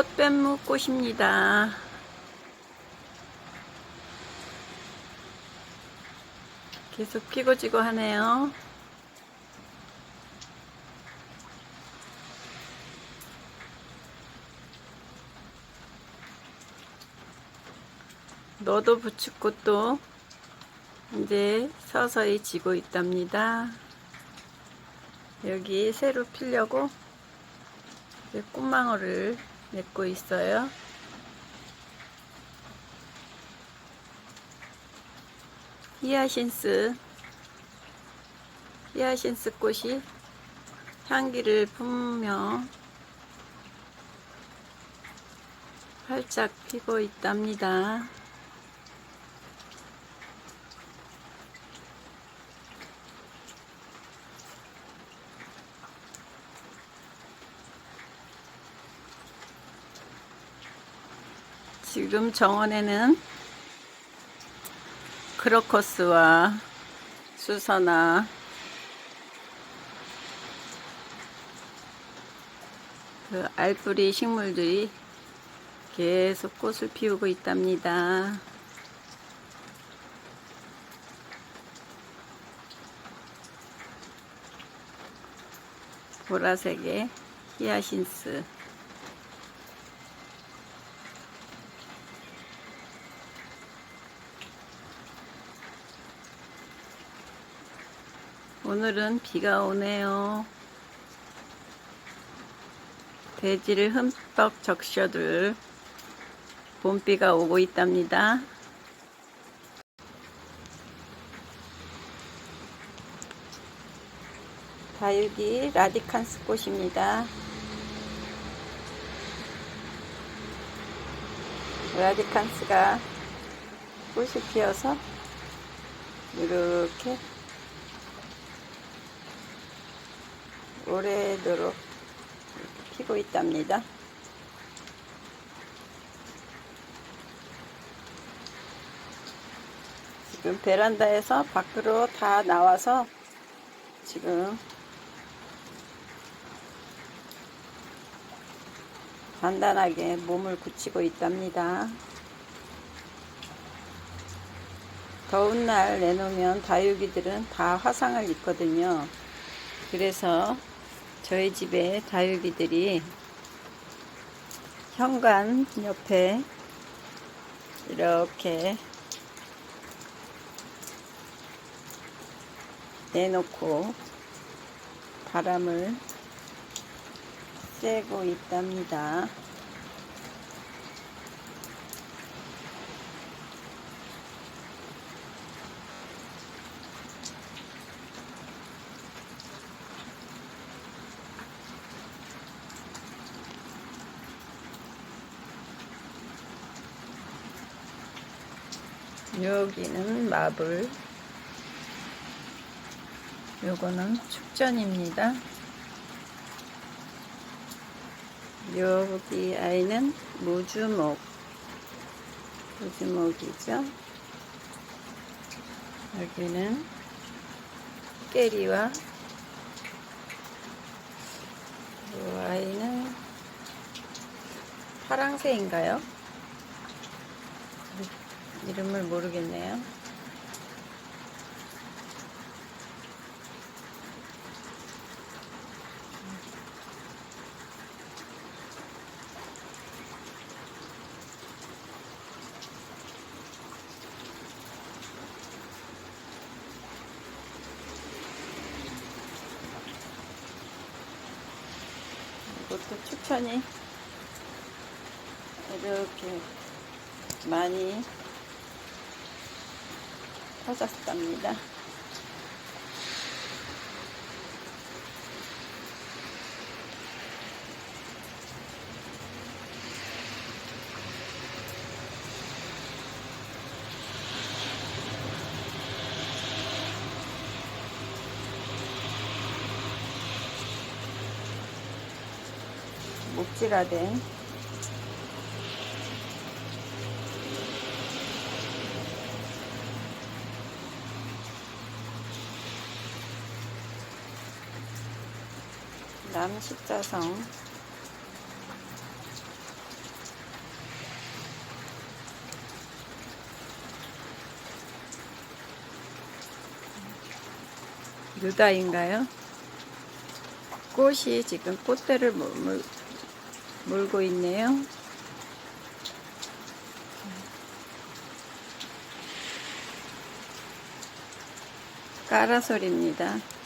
꽃뱀무 꽃입니다. 계속 피고 지고 하네요. 너도 부축꽃도 이제 서서히 지고 있답니다. 여기 새로 피려고 꽃망울을 맺고 있어요. 히아신스 히아신스 꽃이 향기를 품으며 활짝 피고 있답니다. 지금 정원에는 크로커스와 수서나 그 알뿌리 식물들이 계속 꽃을 피우고 있답니다. 보라색의 히아신스 오늘은 비가 오네요. 대지를 흠뻑 적셔둘 봄비가 오고 있답니다. 다육이 라디칸스 꽃입니다. 라디칸스가 꽃이 피어서 이렇게 오래도록 피고 있답니다. 지금 베란다에서 밖으로 다 나와서 지금 단단하게 몸을 굳히고 있답니다. 더운 날 내놓으면 다육이들은 다 화상을 입거든요. 그래서 저희 집에 다육이들이 현관 옆에 이렇게 내놓고 바람을 쐬고 있답니다. 여기는 마블. 요거는 축전입니다. 여기 아이는 무주목. 무주목이죠. 여기는 깨리와 이 아이는 파랑새인가요? 이름을 모르겠네요. 이것도 추천이 이렇게 많이 터졌답니다. 목질화된 다음 십자성 유다인가요? 꽃이 지금 꽃대를 물, 물, 물고 있네요. 까라소리입니다.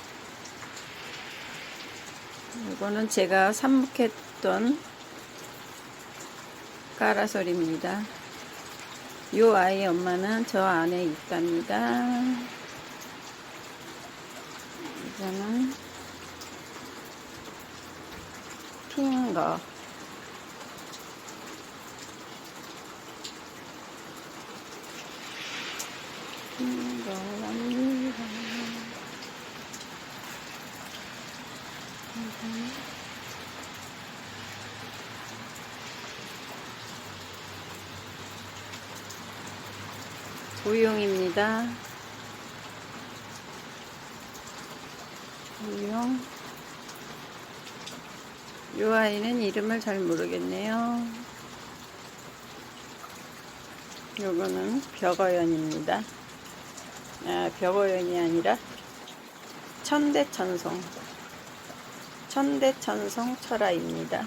이거는 제가 삽목했던 까라솔입니다. 요 아이 엄마는 저 안에 있답니다. 이거는 핑거. 핑거랍니다. 우용입니다. 우용. 이 아이는 이름을 잘 모르겠네요. 요거는 벽어연입니다. 아, 벽어연이 아니라 천대천송. 천대천송 철화입니다.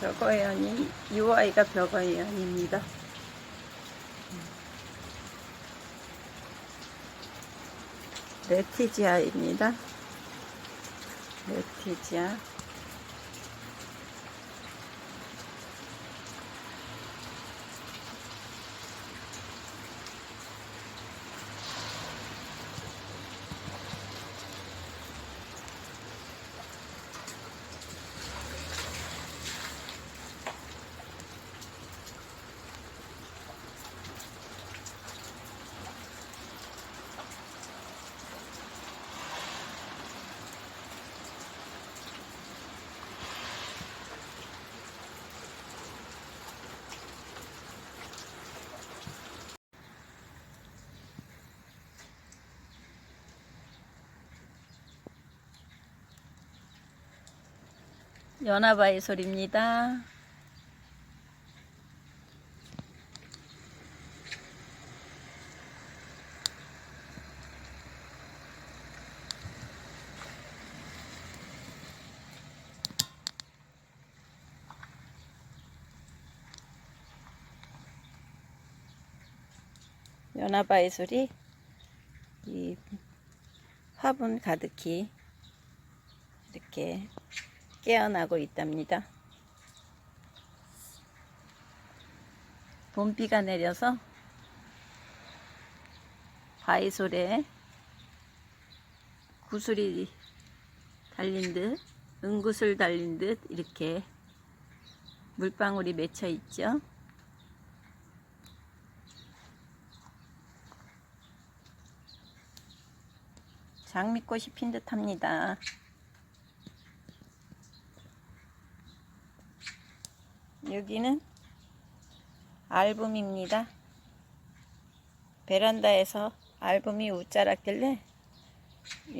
벽어연이 이 아이가 벽어연입니다. 레티지아입니다. 레티지아. 연화바위 소리입니다. 연화바위 소리 이 화분 가득히 이렇게 깨어나고 있답니다. 봄비가 내려서 바위솔에 구슬이 달린 듯, 은구슬 달린 듯 이렇게 물방울이 맺혀 있죠. 장미꽃이 핀 듯합니다. 여기는 알붐입니다. 베란다에서 알붐이 웃자랐길래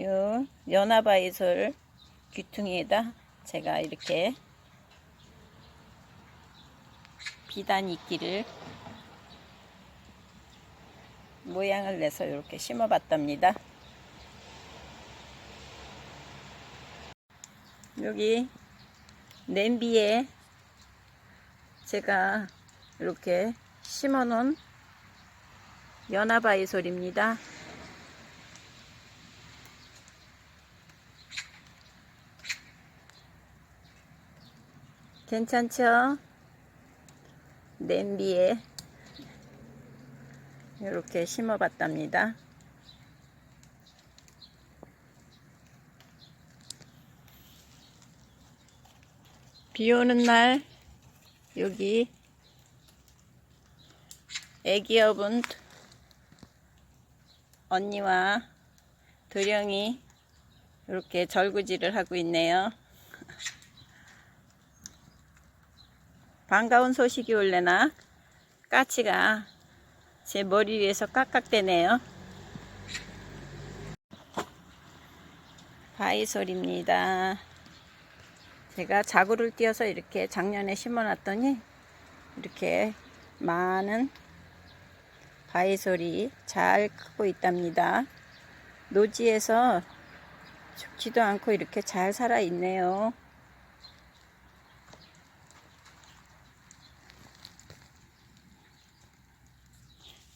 요 연화바이솔 귀퉁이에다 제가 이렇게 비단 이끼를 모양을 내서 이렇게 심어 봤답니다. 여기 냄비에 제가 이렇게 심어 놓은 연화바이솔입니다. 괜찮죠? 냄비에 이렇게 심어봤답니다. 비 오는 날 여기 애기 여분 언니와 도령이 이렇게 절구질을 하고 있네요. 반가운 소식이 올래나 까치가 제 머리 위에서 깍깍대네요. 바이솔입니다. 제가 자구를 띄어서 이렇게 작년에 심어놨더니 이렇게 많은 바이솔이 잘 크고 있답니다. 노지에서 죽지도 않고 이렇게 잘 살아 있네요.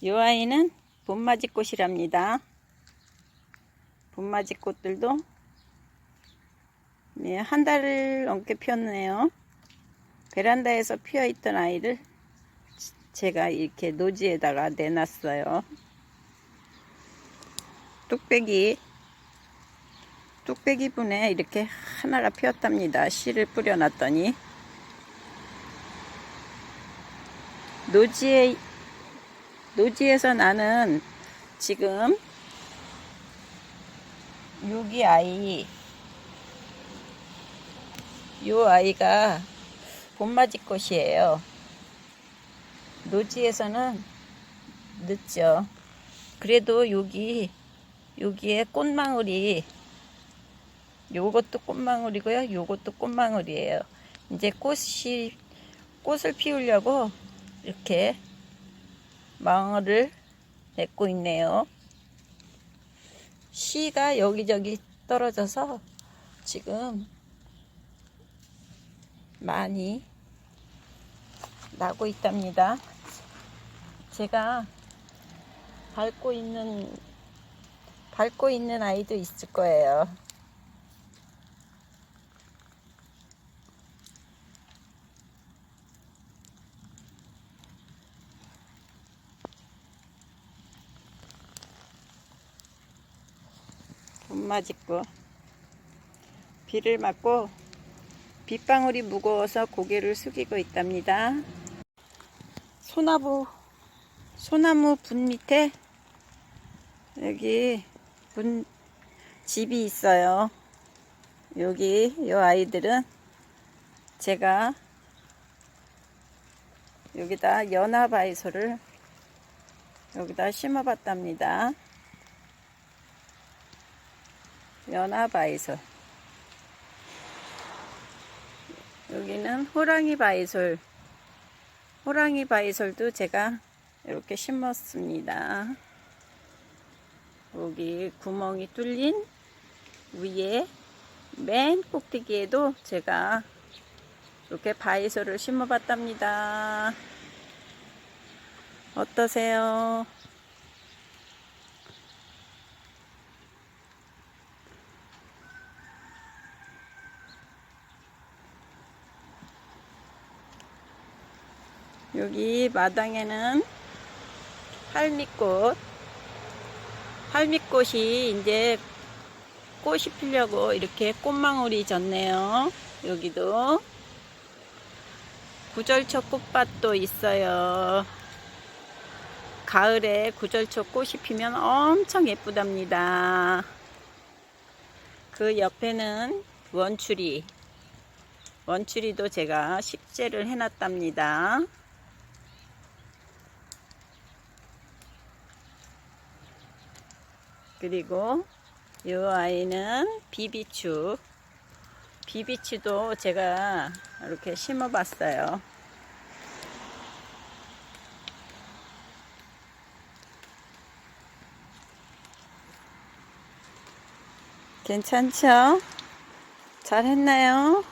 이 아이는 봄맞이 꽃이랍니다. 봄맞이 꽃들도 네, 한 달을 넘게 피었네요. 베란다에서 피어 있던 아이를 제가 이렇게 노지에다가 내놨어요. 뚝배기 뚝배기 분에 이렇게 하나가 피었답니다. 씨를 뿌려놨더니 노지에 노지에서 나는 지금 여기 아이 요 아이가 봄맞이 꽃이에요. 노지에서는 늦죠. 그래도 여기 여기에 꽃망울이 요것도 꽃망울이고요. 요것도 꽃망울이에요. 이제 꽃이 꽃을 피우려고 이렇게 망울을 맺고 있네요. 씨가 여기저기 떨어져서 지금 많이 나고 있답니다. 제가 밟고 있는 밟고 있는 아이도 있을 거예요. 돈 맞고 비를 맞고 빗방울이 무거워서 고개를 숙이고 있답니다. 소나무 소나무 분 밑에 여기 분 집이 있어요. 여기 요 아이들은 제가 여기다 연화바이소를 여기다 심어봤답니다. 연화바이솔 여기는 호랑이 바이솔 호랑이 바이솔도 제가 이렇게 심었습니다. 여기 구멍이 뚫린 위에 맨 꼭대기에도 제가 이렇게 바이솔을 심어 봤답니다. 어떠세요? 여기 마당에는 할미꽃 할미꽃이 이제 꽃이 피려고 이렇게 꽃망울이 졌네요. 여기도 구절초 꽃밭도 있어요. 가을에 구절초 꽃이 피면 엄청 예쁘답니다. 그 옆에는 원추리. 원추리도 제가 식재를 해놨답니다 그리고 이 아이는 비비추 비비추도 제가 이렇게 심어 봤어요 괜찮죠? 잘 했나요?